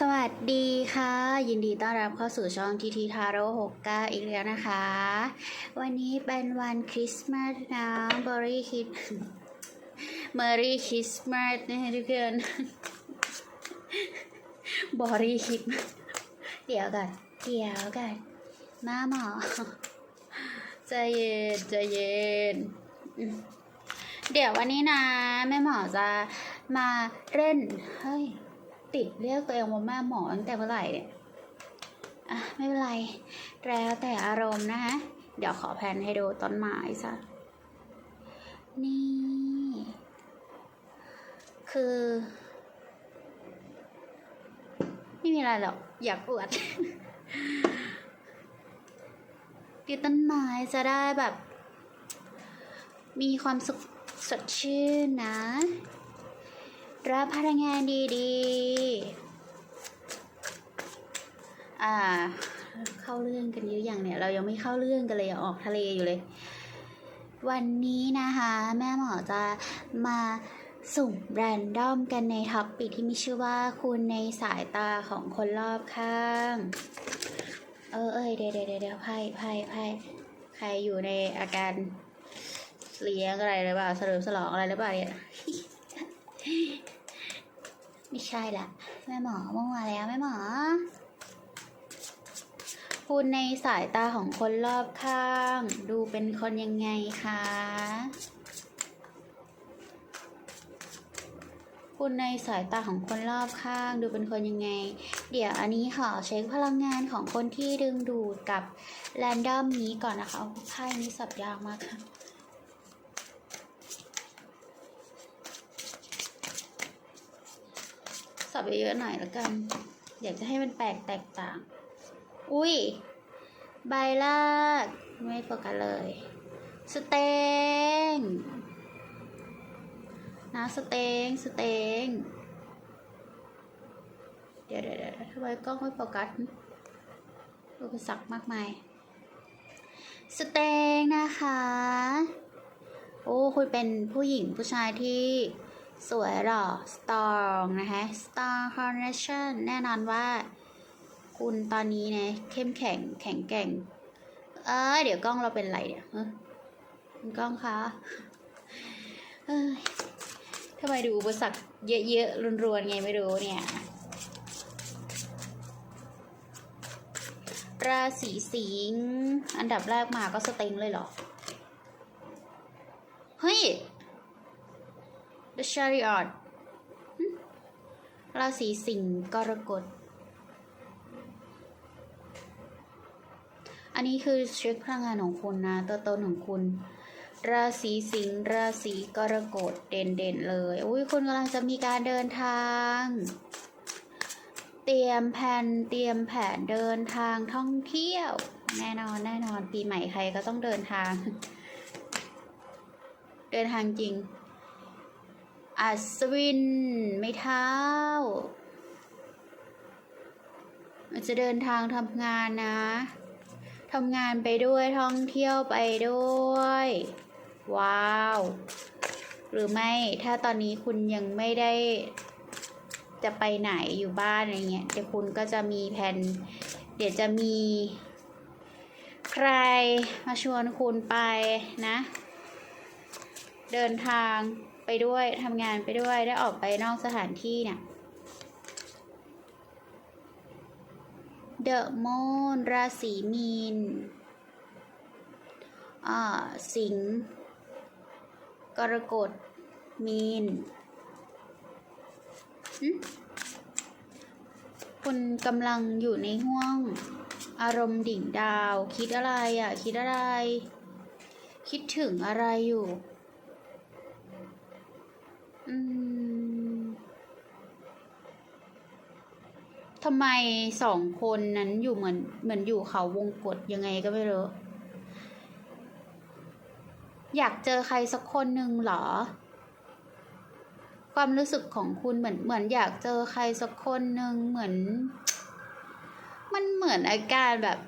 สวัสดีค่ะ ยินดีต้อนรับเข้าสู่ช่องทีทีทาโร่69 อีกแล้วนะคะ วันนี้เป็นวันคริสต์มาสนะบริคิดเมอรี่คริสต์มาสนะทุกคนบอริคิดเดี๋ยวกันเดี๋ยวกันมาหมอใจเย็นใจเย็น เดี๋ยววันนี้นะแม่หมอจะมาเล่นเฮ้ย ติดเรียกตัวเองว่าแม่หมอตั้งแต่เมื่อไหร่เนี่ยอะไม่เป็นไร แล้วแต่อารมณ์นะฮะ เดี๋ยวขอแพนให้ดูต้นไม้ซะนี่ คือ ไม่มีอะไรหรอก อยากอวดดีต้นไม้จะได้แบบ มีความสุขสดชื่นนะ รับพลังงานดีๆ อ่า เข้าเรื่องกันเยอะอย่างเนี่ย เรายังไม่เข้าเรื่องกันเลยออกทะเลอยู่เลย วันนี้นะคะ แม่หมอจะมาสุ่มแรนดอมกันในท็อปปิกที่มีชื่อว่าคุณในสายตาของคนรอบข้าง เออเอ้ยเดี๋ยวเดี๋ยวเดี๋ยวไพ่ไพ่ไพ่ใครอยู่ในอาการเลี้ยงอะไรหรือเปล่าเสริมสลองอะไรหรือเปล่าเนี่ย ไม่ใช่ละแม่หมอเมื่อวานแล้วแม่หมอ คุณในสายตาของคนรอบข้าง ดูเป็นคนยังไงคะ คุณในสายตาของคนรอบข้าง ดูเป็นคนยังไง เดี๋ยวอันนี้ขอเช็คพลังงานของคนที่ดึงดูดกับแรนดอมนี้ก่อนนะคะโอ้ไพ่นี้สับยากมากค่ะ สับไปเยอะหน่อยแล้วกัน อยากจะให้มันแปลกแตกต่าง อุ้ยใบลากไม่โฟกัสเลย สเต็งนะสเต็งสเต็งเดี๋ยวเดี๋ยวเดี๋ยวทำไมกล้องไม่โฟกัสอุปสรรคมากมาย สเต็งนะคะ โอ้ คุณเป็นผู้หญิงผู้ชายที่ สวยหล่อ strong นะคะ star connection แน่นอนว่า คุณตอนนี้นะเข้มแข็งแข็งแกร่ง เออเดี๋ยวกล้องเราเป็นไรเนี่ยคุณกล้องคะเอ้ยทำไมดูอุปสรรคเยอะๆรวนๆไงไม่รู้เนี่ยราศีสิงห์อันดับแรกมาก็สเต็งเลยเหรอ เฮ้ย The Chariot หึราศีสิงห์กรกฎ อันนี้คือเช็คพลังงานของคุณนะ ตัวตนของคุณ ราศีสิงห์ราศีกรกฎเด่นๆเลย อุ้ยคุณกำลังจะมีการเดินทาง เตรียมแผนเตรียมแผนเดินทางท่องเที่ยว แน่นอนแน่นอนปีใหม่ใครก็ต้องเดินทาง เดินทางจริง อัศวิน ไม่เท้า จะเดินทางทำงานนะทำงานไปด้วยท่องเที่ยวไปด้วย ว้าว หรือไม่ถ้าตอนนี้คุณยังไม่ได้จะไปไหนอยู่บ้านอะไรเงี้ยเดี๋ยวคุณก็จะมีแผนเดี๋ยวจะมี ใครมาชวนคุณไปนะ เดินทาง ไปด้วยทำงานไปด้วยได้ออกไปนอกสถานที่เนี่ยเดอะมอนราศีมีนอ่าสิงกรกฎมีนคุณกำลังอยู่ในห่วง อารมณ์ดิ่งดาว คิดอะไรอะ คิดอะไร คิดถึงอะไรอยู่ อืมทำไมสองคนนั้นอยู่เหมือนเหมือนอยู่เขาวงกฏยังไงก็ไม่รู้ อยากเจอใครสักคนหนึ่งหรอ ความรู้สึกของคุณเหมือนเหมือนอยากเจอใครสักคนหนึ่งเหมือน มันเหมือนอาการแบบ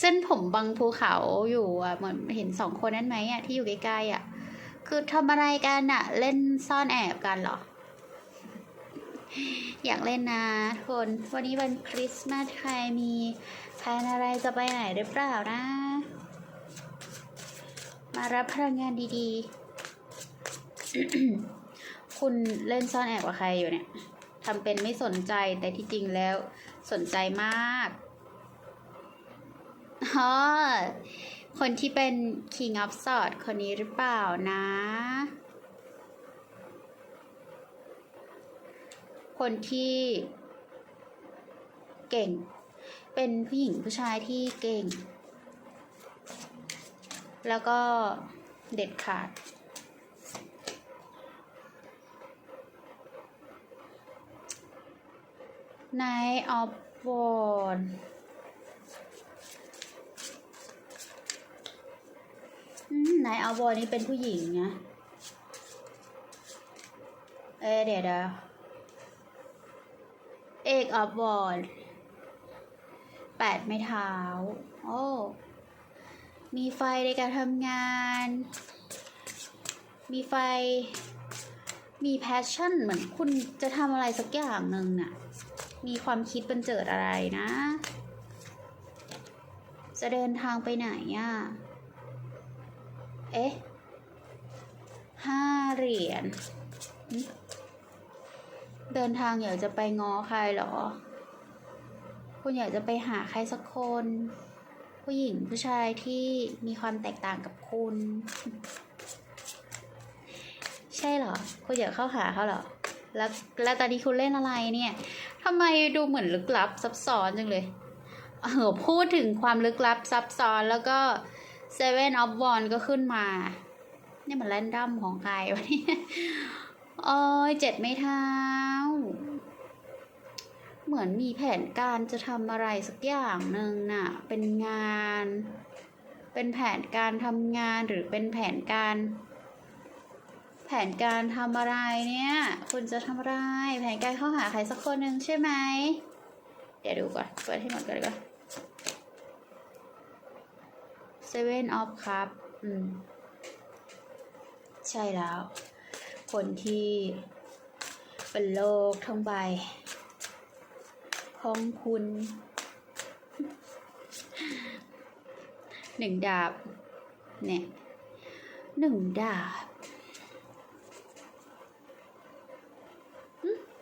เส้นผมบังภูเขาอยู่อะเหมือนเห็นสองคนนั้นไหมอะที่อยู่ใกล้ๆอะ คือทำอะไรกันอะเล่นซ่อนแอบกันเหรอ อยากเล่นนะทุกคนวันนี้วันคริสต์มาสใครมีแพลนอะไรจะไปไหนหรือเปล่านะ มารับพลังงานดีๆ คุณเล่นซ่อนแอบกับใครอยู่เนี่ยทำเป็นไม่สนใจแต่ที่จริงแล้วสนใจมากอ๋อ คนที่เป็น King of sword คนนี้หรือเปล่านะ คนที่เก่ง เป็นผู้หญิงผู้ชายที่เก่ง แล้วก็เด็ดขาดนออฟวอน นายออฟวอนนี่เป็นผู้หญิงนะ เอเดี๋ยวเดี๋ยวเอกออฟวอนแปดไม้เท้า โอ้ มีไฟในการทำงาน มีไฟ มีแพชชั่นเหมือนคุณจะทำอะไรสักอย่างหนึ่งน่ะ มีความคิดบันเจิดอะไรนะ จะเดินทางไปไหนอะ เอ๊ะห้าเหรียญเดินทางอยากจะไปง้อใครเหรอ คุณอยากจะไปหาใครสักคน ผู้หญิงผู้ชายที่มีความแตกต่างกับคุณ ใช่เหรอ คุณอยากเข้าหาเขาเหรอ แล้วแล้วตอนนี้คุณเล่นอะไรเนี่ยทำไมดูเหมือนลึกลับซับซ้อนจังเลย เออพูดถึงความลึกลับซับซ้อนแล้วก็ Seven of Wands ก็ขึ้นมา นี่มันแรนดัมของใครวะเนี่ยโอ้ยเจ็ดไม่เท้า เหมือนมีแผนการจะทำอะไรสักอย่างหนึ่งน่ะ เป็นงาน เป็นแผนการทำงานหรือเป็นแผนการ แผนการทำอะไรเนี่ย คุณจะทำอะไร แผนการเข้าหาใครสักคนหนึ่งใช่ไหม เดี๋ยวดูก่อน เปิดให้หมดก่อนกว่า Seven of Cup อืม ใช่แล้ว คนที่เป็นโลกทั้งใบ ของคุณ หนึ่งดาบ เนี่ย หนึ่งดาบ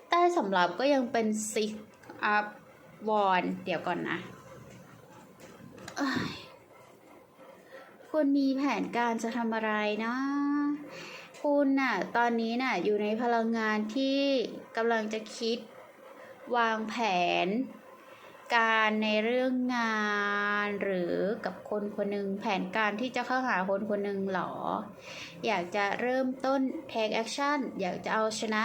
ใต้สำหรับก็ยังเป็น six up one เดี๋ยวก่อนนะเอ้ย คุณมีแผนการจะทำอะไรนะ คุณน่ะตอนนี้น่ะอยู่ในพลังงานที่กำลังจะคิดวางแผน การในเรื่องงานหรือกับคนคนหนึ่งแผนการที่จะเข้าหาคนคนหนึ่งหรอ อยากจะเริ่มต้น take action อยากจะเอาชนะ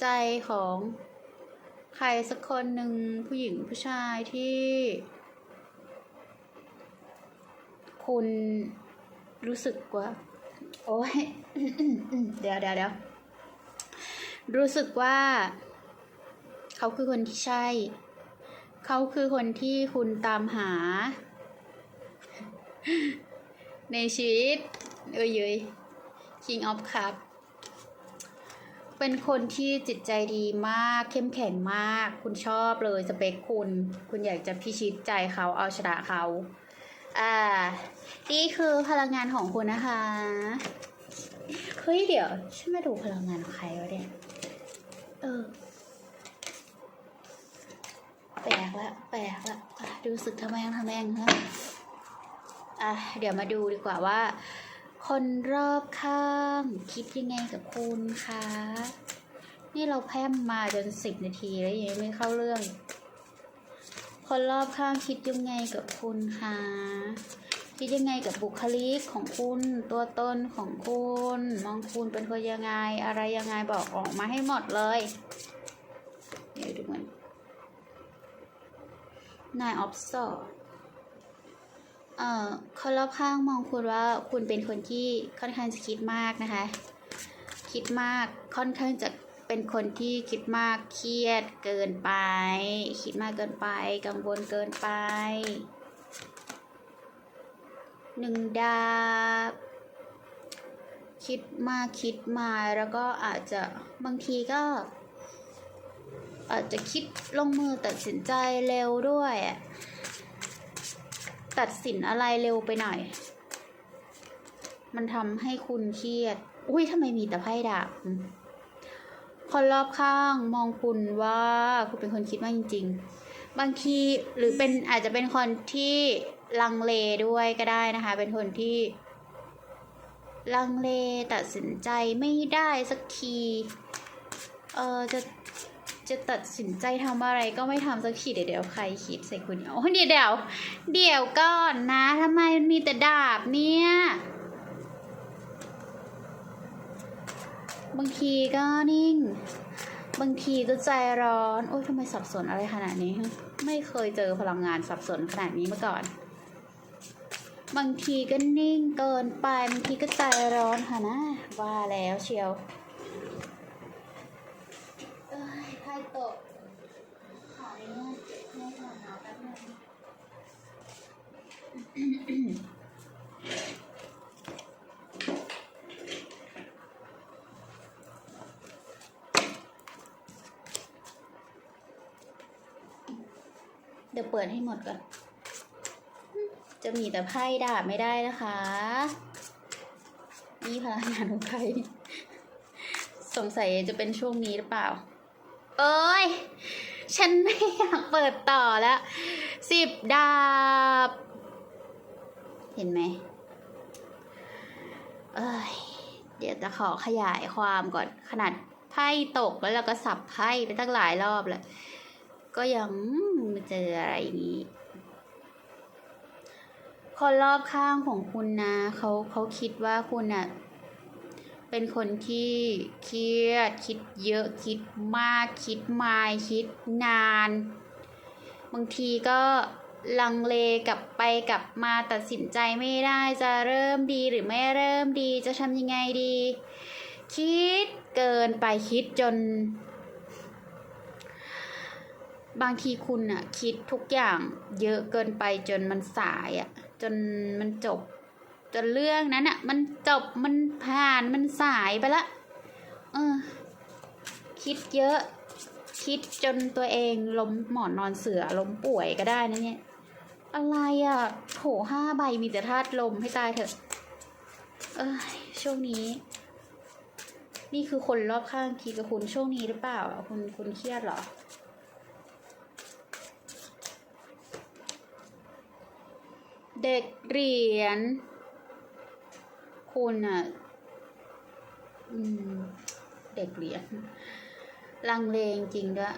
ใจของใครสักคนหนึ่งผู้หญิงผู้ชายที่ คุณรู้สึกว่าโอ้ยเดี๋ยวเดี๋ยวเดี๋ยวรู้สึกว่า เขาคือคนที่ใช่ เขาคือคนที่คุณตามหา ในชีวิต เอ้ยเอ้ย King of Cup เป็นคนที่จิตใจดีมาก เข้มแข็งมาก คุณชอบเลยสเปคคุณ คุณอยากจะพิชิตใจเขาเอาชนะเขา อ่า นี่คือพลังงานของคุณนะคะ เฮ้ยเดี๋ยวฉันมาดูพลังงานของใครวะเนี่ยเออแปลกละแปลกละดูสึกทำแมงทำแมงฮะอะเดี๋ยวมาดูดีกว่าว่า คนรอบข้างคิดยังไงกับคุณคะ นี่เราแพมมาจนสิบนาทีแล้วยังไม่เข้าเรื่อง คนรอบข้างคิดยังไงกับคุณคะคิดยังไงกับบุคลิกของคุณตัวตนของคุณ มองคุณเป็นคนยังไง อะไรยังไงบอกออกมาให้หมดเลย เดี๋ยวดูมันนายออฟซอเอ่อคนรอบข้างมองคุณว่าคุณเป็นคนที่ค่อนข้างจะคิดมากนะคะ คิดมากค่อนข้างจะ เป็นคนที่คิดมากเครียดเกินไป คิดมากเกินไป กังวลเกินไปหนึ่งดาบ คิดมากคิดมาแล้วก็อาจจะบางทีก็ อาจจะคิดลงมือตัดสินใจเร็วด้วย ตัดสินอะไรเร็วไปหน่อย มันทำให้คุณเครียด อุ้ยทำไมมีแต่ไพ่ดาบ คนรอบข้างมองคุณว่าคุณเป็นคนคิดมากจริง ๆ บางทีหรือเป็นอาจจะเป็นคนที่ลังเลด้วยก็ได้นะคะ เป็นคนที่ลังเลตัดสินใจไม่ได้สักที เออจะจะตัดสินใจทำอะไรก็ไม่ทำสักทีเดี๋ยวเดี๋ยวใครคิดใส่คุณโอ้เดี๋ยวเดี๋ยวเดี๋ยวก่อนนะทำไมมันมีแต่ดาบเนี่ย บางทีก็นิ่ง บางทีก็ใจร้อน โอ้ยทำไมสับสนอะไรขนาดนี้ ไม่เคยเจอพลังงานสับสนขนาดนี้มาก่อน บางทีก็นิ่งเกินไปบางทีก็ใจร้อนค่ะนะว่าแล้วเชียวเอ้ยไพ่ตกขออนุญาตเก็บให้ก่อนนะแป๊บนึง เดี๋ยวเปิดให้หมดก่อน จะมีแต่ไพ่ดาบไม่ได้นะคะ นี่พลังงานของใครสงสัยจะเป็นช่วงนี้หรือเปล่า เอ้ย ฉันไม่อยากเปิดต่อแล้วสิบดาบ เห็นไหม เอ้ย เดี๋ยวจะขอขยายความก่อนขนาดไพ่ตกแล้วเราก็สับไพ่ไปตั้งหลายรอบแล้ว ก็ยังมาเจออะไรอย่างนี้ คนรอบข้างของคุณนะเขาเขาคิดว่าคุณอะเป็นคนที่เครียด คิดเยอะคิดมากคิดมายคิดนาน บางทีก็ลังเลกลับไปกลับมาตัดสินใจไม่ได้จะเริ่มดีหรือไม่เริ่มดีจะทำยังไงดี คิดเกินไปคิดจน บางทีคุณอะคิดทุกอย่างเยอะเกินไปจนมันสายอะจนมันจบ จนเรื่องนั้นอะมันจบมันผ่านมันสายไปละเออ คิดเยอะ คิดจนตัวเองล้มหมอนนอนเสือล้มป่วยก็ได้นะเนี่ย อะไรอะโถห้าใบมีแต่ธาตุลมให้ตายเถอะ เอ้ยช่วงนี้ นี่คือคนรอบข้างคิดกับคุณช่วงนี้หรือเปล่า คุณคุณเครียดเหรอ เด็กเหรียญคุณอะอเด็กเหรียญลังเลจริงด้วย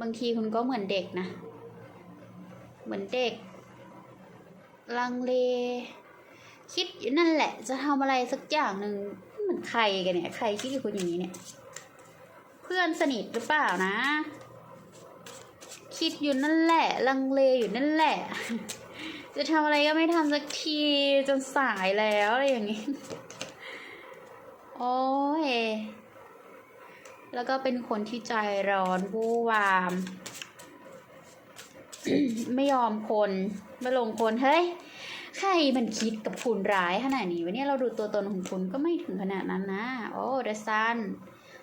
บางทีคุณก็เหมือนเด็กนะ เหมือนเด็ก ลังเล คิดอยู่นั่นแหละ จะทำอะไรสักอย่างหนึ่งเหมือนใครกันเนี่ย ใครคิดกับคุณอย่างนี้เนี่ย เพื่อนสนิทหรือเปล่านะ คิดอยู่นั่นแหละ ลังเลอยู่นั่นแหละ จะทำอะไรก็ไม่ทำสักทีจนสายแล้วอะไรอย่างนี้ โอ้ย แล้วก็เป็นคนที่ใจร้อนวู่วาม ไม่ยอมคนไม่ลงคน เฮ้ย ใครมันคิดกับคุณร้ายขนาดนี้วะเนี่ยเราดูตัวตนของคุณก็ไม่ถึงขนาดนั้นนะ โอ้เดซัน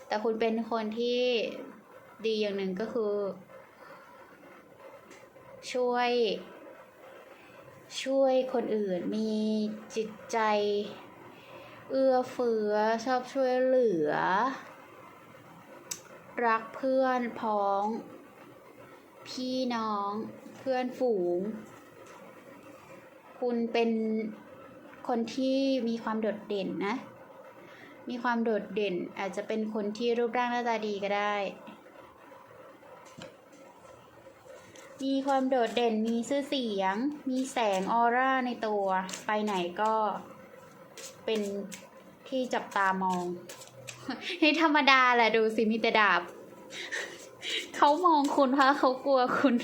แต่คุณเป็นคนที่ดีอย่างหนึ่งก็คือ ช่วย ช่วยคนอื่นมีจิตใจ เอื้อเฟื้อชอบช่วยเหลือ รักเพื่อนพ้อง พี่น้องเพื่อนฝูง คุณเป็นคนที่มีความโดดเด่นนะ มีความโดดเด่นอาจจะเป็นคนที่รูปร่างหน้าตาดีก็ได้ มีความโดดเด่นมีชื่อเสียง มีแสงออร่าในตัว ไปไหนก็เป็นที่จับตามองนี่ธรรมดาแหละดูสิมีแต่ดาบ เขามองคุณเพราะเขากลัวคุณ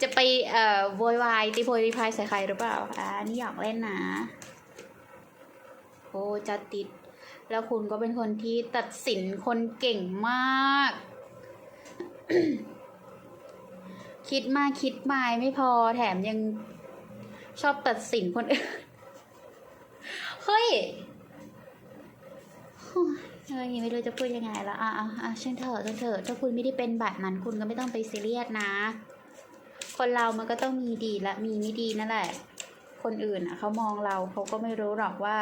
จะไปเอ่อโวยวายตีโพยตีพายใส่ใครหรือเปล่าอ่านี่อยากเล่นนะ โอ้จะติด แล้วคุณก็เป็นคนที่ตัดสินคนเก่งมาก คิดมากคิดมายไม่พอแถมยังชอบตัดสินคนอื่น เฮ้ยเออไม่รู้จะพูดยังไงแล้วอะอะอะช่างเถอะช่างเถอะถ้าคุณไม่ได้เป็นแบบนั้นคุณก็ไม่ต้องไปซีเรียสนะ คนเรามันก็ต้องมีดีและมีไม่ดีนั่นแหละ คนอื่นอะเขามองเราเขาก็ไม่รู้หรอกว่า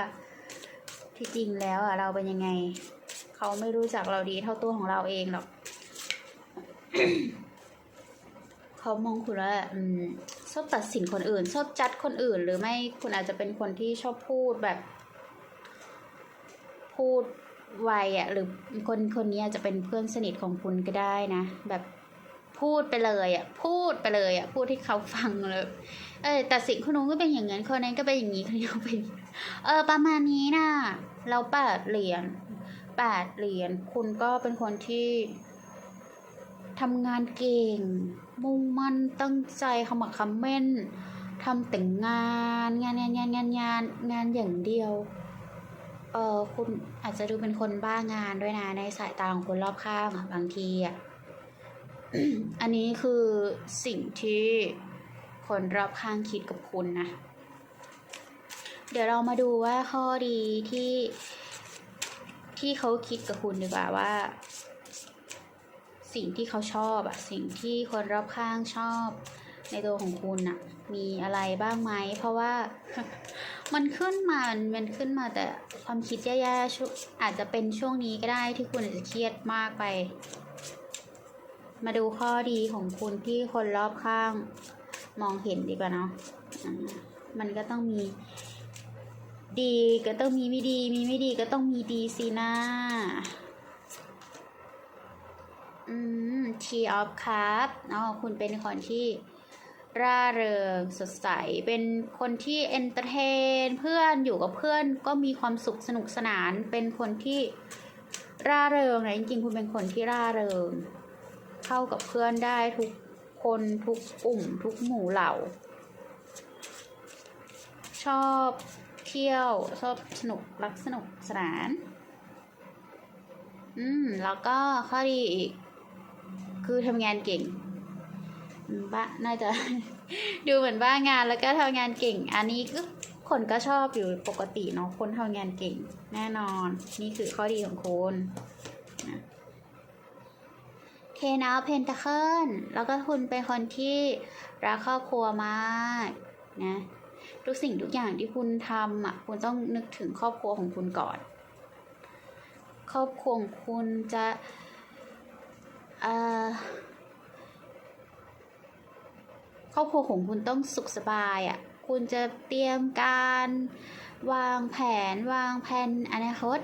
ที่จริงแล้วอะเราเป็นยังไง เขาไม่รู้จักเราดีเท่าตัวของเราเองหรอก เขามองคุณว่าอืมชอบตัดสินคนอื่น ชอบจัดคนอื่น หรือไม่คุณอาจจะเป็นคนที่ชอบพูดแบบ พูดไวอะ่ะ หรือคนคนนี้อาจจะเป็นเพื่อนสนิทของคุณก็ได้นะ แบบพูดไปเลยอะ่ะ พูดไปเลยอะ่ะ พูดที่เขาฟังเลย เออตัดสินคนนู้นก็เป็นอย่างนั้นคนนั้นก็เป็นอย่างนี้คนนี้ก็เป็นอย่างนี้เออ ประมาณนี้นะเราแปดเหรียญแปดเหรียญคุณก็เป็นคนที่ทำงานเก่ง มุ่งมั่นตั้งใจขมักขม้นทำแต่งงานงานงานงานงานงานงานอย่างเดียว เออคุณอาจจะดูเป็นคนบ้างานด้วยนะในสายตาของคนรอบข้างบางทีอะอันนี้คือสิ่งที่คนรอบข้างคิดกับคุณนะ เดี๋ยวเรามาดูว่าข้อดีที่ที่เขาคิดกับคุณดีกว่าว่า สิ่งที่เขาชอบอะสิ่งที่คนรอบข้างชอบ ในตัวของคุณอะมีอะไรบ้างไหมเพราะว่ามันขึ้นมา มันขึ้นมาแต่ความคิดแย่ๆอาจจะเป็นช่วงนี้ก็ได้ที่คุณอาจจะเครียดมากไป มาดูข้อดีของคุณที่คนรอบข้าง มองเห็นดีกว่าเนาะอ่ามันก็ต้องมี ดีก็ต้องมีไม่ดี มีไม่ดีก็ต้องมีดีสินะ อืม T of Cup อ๋อคุณเป็นคนที่ร่าเริงสดใส เป็นคนที่เอนเตอร์เทนเพื่อนอยู่กับเพื่อนก็มีความสุขสนุกสนาน เป็นคนที่ร่าเริงนะจริงๆ คุณเป็นคนที่ร่าเริง เข้ากับเพื่อนได้ทุกคนทุกกลุ่มทุกหมู่เหล่า ชอบเที่ยวชอบสนุกรักสนุกสนาน อืม แล้วก็ข้อดีอีก คือทำงานเก่งบ้าน่าจะ ดูเหมือนบ้างานแล้วก็ทำงานเก่ง อันนี้ก็คนก็ชอบอยู่ปกติเนาะคนทำงานเก่ง แน่นอน นี่คือข้อดีของคุณนเทนาเพนตะเคิลแล้วก็คุณเป็นคนที่รักครอบครัวมากนะทุกสิ่งทุกอย่างที่คุณทำอะคุณต้องนึกถึงครอบครัวของคุณก่อน ครอบครัวของคุณจะ ครอบครัวของคุณต้องสุขสบายอะ่ะ คุณจะเตรียมการวางแผนวางแผนอนาคต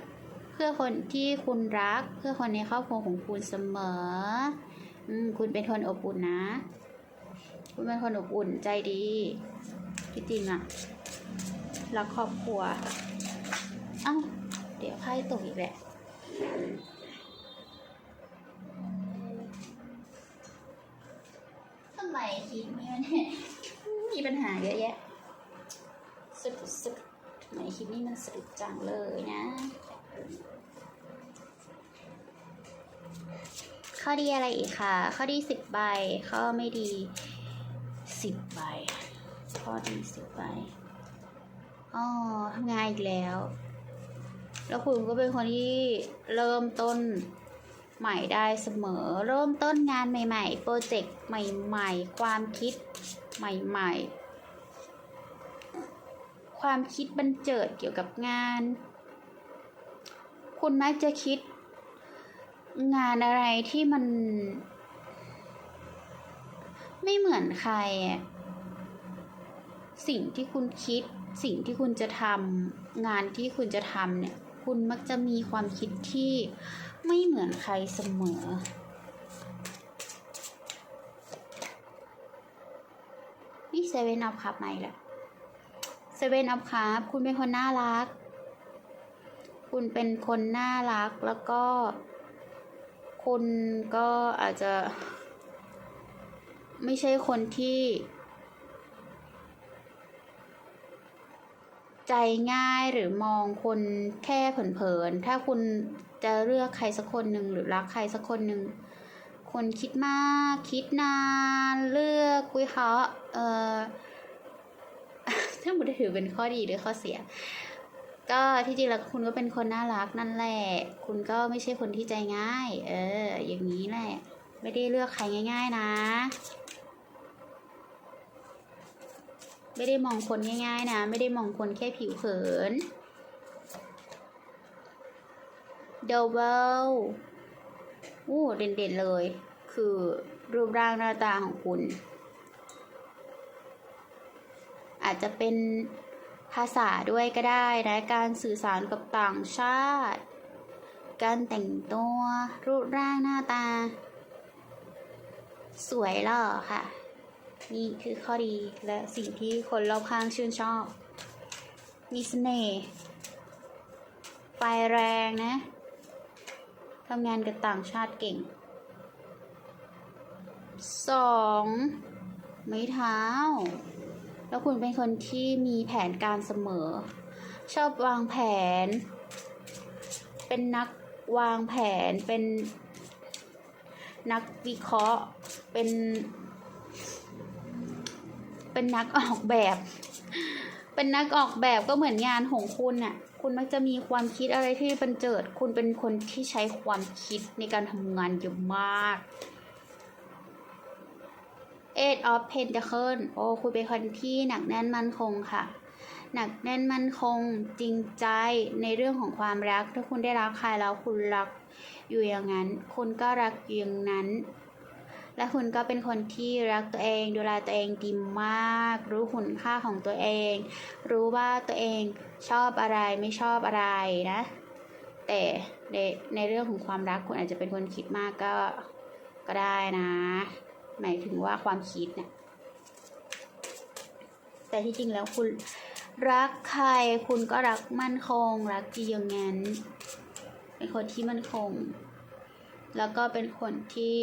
เพื่อคนที่คุณรัก เพื่อคนในครอบครัวของคุณเสมออืมคุณเป็นคนอบอุ่นนะ คุณเป็นคนอบอุ่นใจดีที่จริงอะรักครอบครัว เอ้า เดี๋ยวไพ่ตกอีกแหละ ทำไมคิดนี้มันมีปัญหาเยอะแยะสะดุดสะดุดทำไมคิดนี้มันสะดุดจังเลยนะ ข้อดีอะไรอีกค่ะข้อดีสิบใบ ข้อไม่ดีสิบใบ ข้อดีสิบใบอ๋อทำงานอีกแล้ว แล้วคุณก็เป็นคนที่เริ่มต้น ใหม่ได้เสมอ เริ่มต้นงานใหม่ ๆ โปรเจกต์ใหม่ ๆ ความคิดใหม่ ๆ ความคิดบันเจิดเกี่ยวกับงาน คุณมักจะคิด งานอะไรที่มัน ไม่เหมือนใคร สิ่งที่คุณคิด สิ่งที่คุณจะทำงานที่คุณจะทำเนี่ย คุณมักจะมีความคิดที่ ไม่เหมือนใครเสมอ นี่เซเว่นอัพคัพไหมล่ะเซเว่นอัพคัพคุณเป็นคนน่ารัก คุณเป็นคนน่ารักแล้วก็ คุณก็อาจจะ ไม่ใช่คนที่ ใจง่ายหรือมองคนแค่เผินๆ ถ้าคุณจะเลือกใครสักคนหนึ่งหรือรักใครสักคนหนึ่งคนคิดมากคิดนานเลือกวิเคราะห์เอ่อถ้ามุดถือเป็นข้อดีหรือข้อเสีย ก็ที่จริงแล้วคุณก็เป็นคนน่ารักนั่นแหละ คุณก็ไม่ใช่คนที่ใจง่าย เออ อย่างนี้แหละ ไม่ได้เลือกใครง่าย ๆ นะ ไม่ได้มองคนง่ายๆนะ ไม่ได้มองคนแค่ผิวเผินเดวเวลอู้เด่นๆเลย คือรูปร่างหน้าตาของคุณ อาจจะเป็นภาษาด้วยก็ได้นะ การสื่อสารกับต่างชาติ การแต่งตัว รูปร่างหน้าตา สวยหล่อค่ะ นี่คือข้อดีและสิ่งที่คนรอบข้างชื่นชอบ มีเสน่ห์ไฟแรงนะ ทำงานกับต่างชาติเก่ง สองไม้เท้า แล้วคุณเป็นคนที่มีแผนการเสมอ ชอบวางแผน เป็นนักวางแผน เป็นนักวิเคราะห์ เป็น เป็นนักออกแบบ เป็นนักออกแบบก็เหมือนงานของคุณน่ะ คุณมักจะมีความคิดอะไรที่บันเจิด คุณเป็นคนที่ใช้ความคิดในการทำงานเยอะมาก Eight of Pentacles โอ้ คุณเป็นคนที่หนักแน่นมั่นคงค่ะ หนักแน่นมั่นคงจริงใจในเรื่องของความรัก ถ้าคุณได้รักใครแล้วคุณรักอยู่อย่างนั้น คุณก็รักอยู่อย่างนั้น และคุณก็เป็นคนที่รักตัวเอง ดูแลตัวเองดีมาก รู้คุณค่าของตัวเอง รู้ว่าตัวเองชอบอะไรไม่ชอบอะไรนะ แต่ในในเรื่องของความรักคุณอาจจะเป็นคนคิดมากก็ก็ได้นะ หมายถึงว่าความคิดเนี่ยแต่ที่จริงแล้วคุณรักใครคุณก็รักมั่นคง รักจีอย่างนั้นเป็นคนที่มั่นคง แล้วก็เป็นคนที่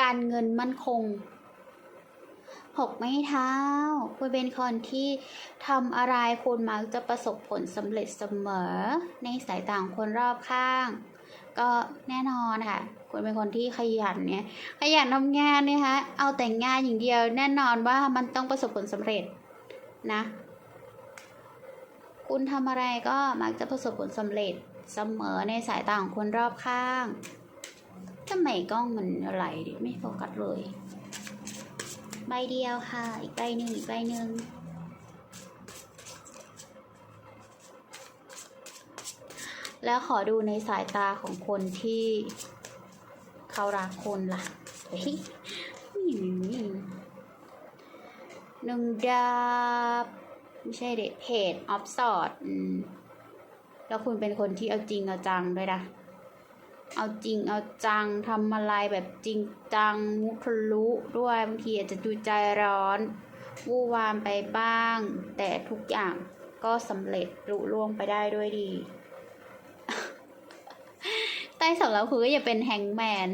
การเงินมั่นคงหกไม้เท้าคุณเป็นคนที่ทำอะไรคุณมักจะประสบผลสำเร็จเสมอ ในสายตาของคนรอบข้าง ก็แน่นอนค่ะ คุณเป็นคนที่ขยันเนี่ยขยันทำงานเนี่ยฮะเอาแต่งงานอย่างเดียว แน่นอนว่ามันต้องประสบผลสำเร็จนะ คุณทำอะไรก็มักจะประสบผลสำเร็จเสมอในสายตาของคนรอบข้าง ทำไมกล้องมันอะไรดิไม่โฟกัสเลย ใบเดียวค่ะ อีกใบหนึ่งอีกใบหนึ่งแล้วขอดูในสายตาของคนที่เขารักคุณล่ะเฮ้ยหนึ่งดาบ ไม่ใช่เด็ดเพจออฟสอดแล้วคุณเป็นคนที่เอาจริงเอาจังด้วยนะ เอาจริงเอาจังทำอะไรแบบจริงจังมุทะลุด้วยบางทีอาจจะดูใจร้อนวู่วามไปบ้าง แต่ทุกอย่างก็สำเร็จรุล่วงไปได้ด้วยดี ใต้สำหรับคุณก็อย่าเป็นแฮงแมน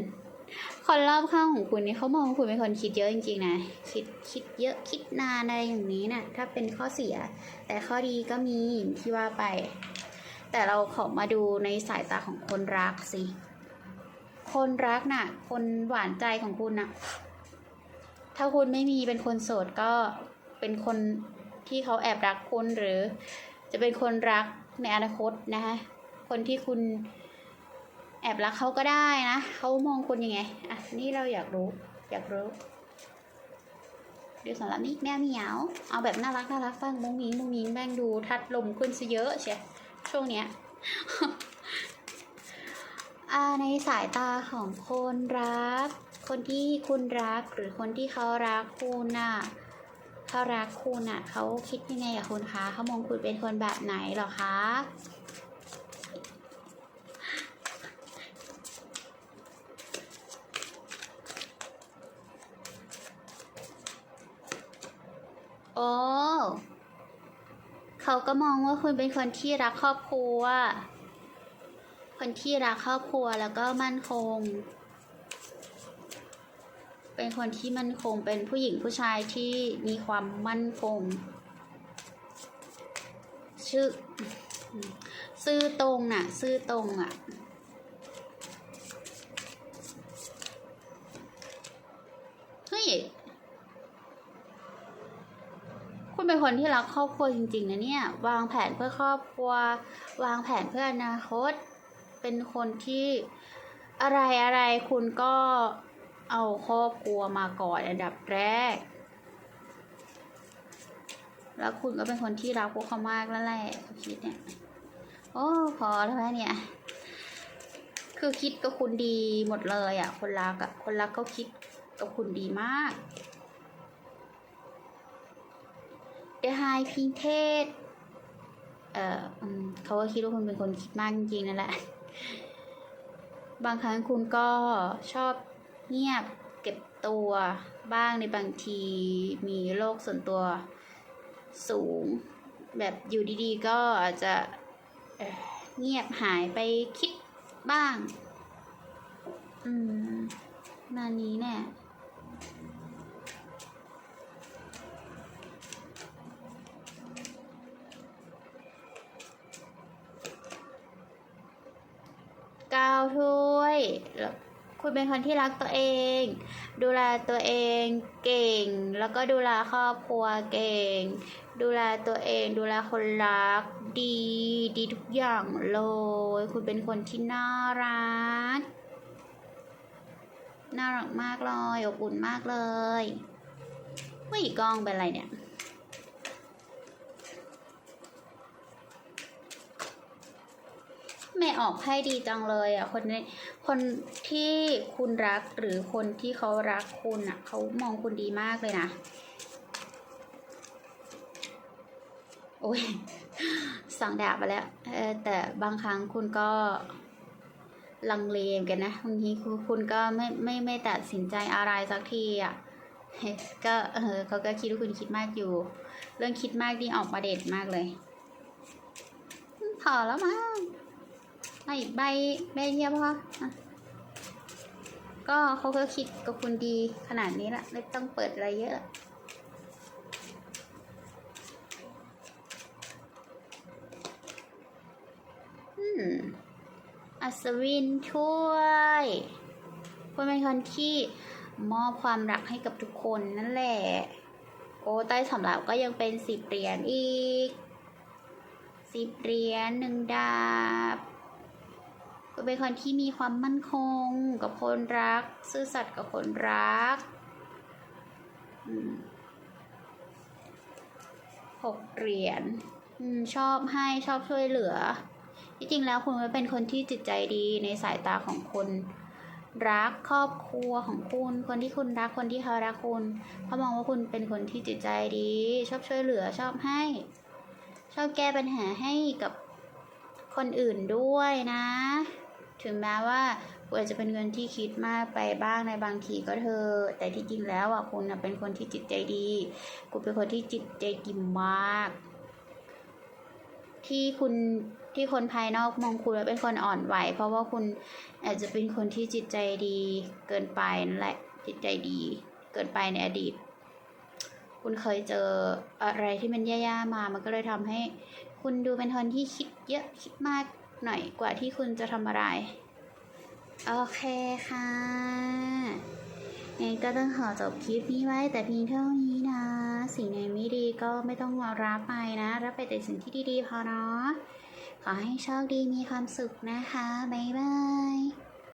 คนรอบข้างของคุณนี่เขามองว่าคุณเป็นคนคิดเยอะจริงๆนะคิดคิดเยอะคิดนานอะไรอย่างนี้นะ่ะถ้าเป็นข้อเสีย แต่ข้อดีก็มีที่ว่าไป แต่เราขอมาดูในสายตาของคนรักสิ คนรักน่ะ คนหวานใจของคุณน่ะ ถ้าคุณไม่มีเป็นคนโสดก็เป็นคนที่เขาแอบรักคุณหรือ จะเป็นคนรักในอนาคตนะคะคนที่คุณแอบรักเขาก็ได้นะเขามองคุณยังไงอะนี่เราอยากรู้ อยากรู้ดูสำหรับนี่แม่เหมียว เอาแบบน่ารักน่ารักบ้างมุ้งมิ้งมุ้งมิ้งแบ่งดูทัดลมขึ้นซะเยอะเชียช่วงเนี้ย ในสายตาของคนรัก คนที่คุณรักหรือคนที่เขารักคุณน่ะเขารักคุณน่ะเขาคิดยังไงกับคุณคะเขามองคุณเป็นคนแบบไหนหรอคะโอ้เขาก็มองว่าคุณเป็นคนที่รักครอบครัว คนที่รักครอบครัวแล้วก็มั่นคง เป็นคนที่มั่นคงเป็นผู้หญิงผู้ชายที่มีความมั่นคง ชื่อซื่อตรงน่ะ ซื่อตรงอะเฮ้ยคุณเป็นคนที่รักครอบครัวจริงๆนะเนี่ย วางแผนเพื่อครอบครัว วางแผนเพื่ออนาคต เป็นคนที่อะไรอะไรคุณก็เอาครอบครัวมาก่อนอันดับแรก แล้วคุณก็เป็นคนที่รักพวกเขามากแล้วแหละคิดเนี่ย โอ้พอแล้วไหมเนี่ย คือคิดกับคุณดีหมดเลยอะ คนรักอะ คนรักเขาคิดกับคุณดีมาก เดฮายพิงเทศ เอ่อเขาก็คิดว่าคุณเป็นคนคิดมากจริงๆนั่นแหละ บางครั้งคุณก็ชอบเงียบเก็บตัวบ้างในบางทีมีโรคส่วนตัวสูง แบบอยู่ดีๆ ก็อาจจะเเงียบหายไปคิดบ้าง อืมนานนี้เนี่ย เก้าถ้วยคุณเป็นคนที่รักตัวเอง ดูแลตัวเองเก่ง แล้วก็ดูแลครอบครัวเก่ง ดูแลตัวเอง ดูแลคนรัก ดี ดีทุกอย่างเลย คุณเป็นคนที่น่ารัก น่ารักมากเลยอบอุ่นมากเลยเฮ้ยกล้องเป็นไรเนี่ย ไม่ออกไพ่ดีจังเลยอะคนนี้คนที่คุณรักหรือคนที่เขารักคุณอะเขามองคุณดีมากเลยนะ โอ้ยสั่งดาบไปแล้วแต่บางครั้งคุณก็ลังเลกันนะบางทีคุณก็ไม่ไม่ไม่ตัดสินใจอะไรสักทีอะก็เออเขาก็คิดว่าคุณคิดมากอยู่ เรื่องคิดมากนี่ออกมาเด็ดมากเลย พอแล้วมั้ง ไอ้ใบใบเดียวพออะก็เขาก็คิดกับคุณดีขนาดนี้ละไม่ต้องเปิดอะไรเยอะอืมอัศวินช่วยคุณเป็นคนที่มอบความรักให้กับทุกคนนั่นแหละ โอ้ใต้สำหรับก็ยังเป็นสิบเหรียญอีกสิบเหรียญหนึ่งดาบ ก็เป็นคนที่มีความมั่นคงกับคนรัก ซื่อสัตย์กับคนรักหกเหรียญชอบให้ชอบช่วยเหลือ ที่จริงแล้วคุณเป็นคนที่จิตใจดีในสายตาของคนรักครอบครัวของคุณ คนที่คุณรักคนที่เขารักคุณเขามองว่าคุณเป็นคนที่จิตใจดี ชอบช่วยเหลือชอบให้ ชอบแก้ปัญหาให้กับคนอื่นด้วยนะ ถึงแม้ว่าคุณอาจจะเป็นเงินที่คิดมากไปบ้างในบางทีก็เธอ แต่ที่จริงแล้วอะคุณเป็นคนที่จิตใจดีคุณเป็นคนที่จิตใจดีมาก ที่คุณที่คนภายนอกมองคุณว่าเป็นคนอ่อนไหว เพราะว่าคุณอาจจะเป็นคนที่จิตใจดีเกินไปนั่นแหละจิตใจดี เกินไปในอดีต คุณเคยเจออะไรที่มันแย่ๆมา มันก็เลยทำให้ คุณดูเป็นคนที่คิดเยอะคิดมาก หน่อยกว่าที่คุณจะทำอะไร โอเคค่ะงั้นก็ต้องขอจบคลิปนี้ไว้แต่เพียงเท่านี้นะ สิ่งไหนไม่ดีก็ไม่ต้องมารับไปนะ รับไปแต่สิ่งที่ดีๆพอเนาะ ขอให้โชคดีมีความสุขนะคะ บ๊ายบาย